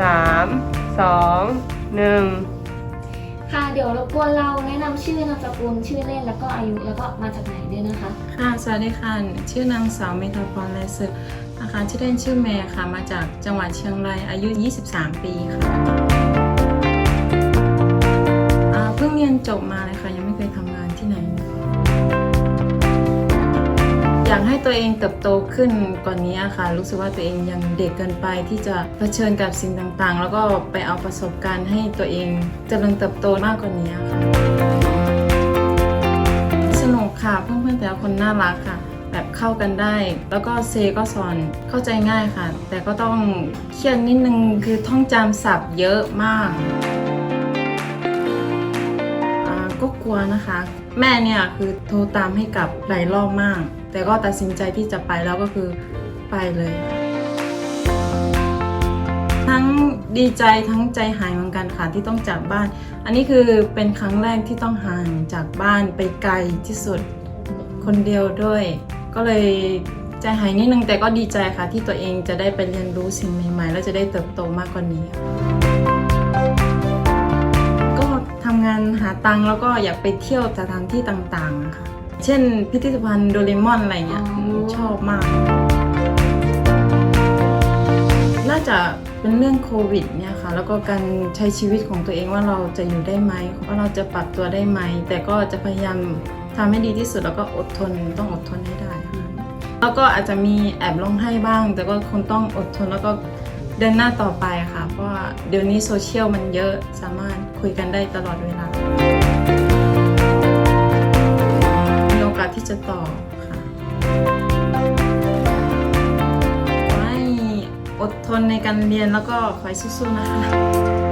สามสองหนึ่งค่ะ เดี๋ยวรบกวนเราแนะนำชื่อนามสกุลชื่อเล่นแล้วก็อายุแล้วก็มาจากไหนด้วยนะคะ ค่ะ สวัสดีค่ะ ชื่อนางสาวเมธาพรไลซึนะคะชื่อเล่นชื่อเมย์ค่ะ มาจากจังหวัดเชียงราย อายุ 23 ปีค่ะอ่าเพิ่งเรียนจบมาเลยค่ะ ยังไม่ ให้ตัวเองเติบโตขึ้นกว่านนี้ค่ะ รู้สึกว่าตัวเองยังเด็กเกินไปที่จะเผชิญกับสิ่งต่างๆ แล้วก็ไปเอาประสบการณ์ให้ตัวเองเจริญเติบโตมากกว่านี้ค่ะ สนุกค่ะเพื่อนๆแต่ละคนน่ารักค่ะ แบบเข้ากันได้ แล้วก็เซก็สอนเข้าใจง่ายค่ะ แต่ก็ต้องเครียดนิดนึงคือท่องจำศัพท์เยอะมาก ก็กลัวนะคะ แม่เนี่ยคือโทรตามให้กลับหลายรอบมาก แต่ก็ตัดสินใจที่จะไปแล้วก็คือไปเลย ทั้งดีใจทั้งใจหายเหมือนกันค่ะที่ต้องจากบ้าน อันนี้คือเป็นครั้งแรกที่ต้องห่างจากบ้านไปไกลที่สุดคนเดียวด้วย ก็เลยใจหายนิดนึงแต่ก็ดีใจค่ะที่ตัวเองจะได้ไปเรียนรู้สิ่งใหม่ๆ แล้วจะได้เติบโตมากกว่านี้ ตังค์แล้วก็อยากไปเที่ยวสถานที่ต่างๆอะค่ะ เช่นพิพิธภัณฑ์โดเรมอนอะไรเงี้ยอ๋อชอบมาก น่าจะเป็นเรื่องโควิดเนี่ยค่ะ แล้วก็การใช้ชีวิตของตัวเองว่าเราจะอยู่ได้ไหมว่าเราจะปรับตัวได้ไหม แต่ก็จะพยายามทำให้ดีที่สุดแล้วก็อดทนต้องอดทนให้ได้ค่ะแล้วก็อาจจะมีแอบร้องไห้บ้าง แต่ก็คงต้องอดทนแล้วก็ เดินหน้าต่อไปค่ะ เพราะว่าเดี๋ยวนี้โซเชียลมันเยอะสามารถคุยกันได้ตลอดเวลามีโอกาสที่จะต่อค่ะขอให้อดทนในการเรียนแล้วก็คอยสู้ๆนะคะ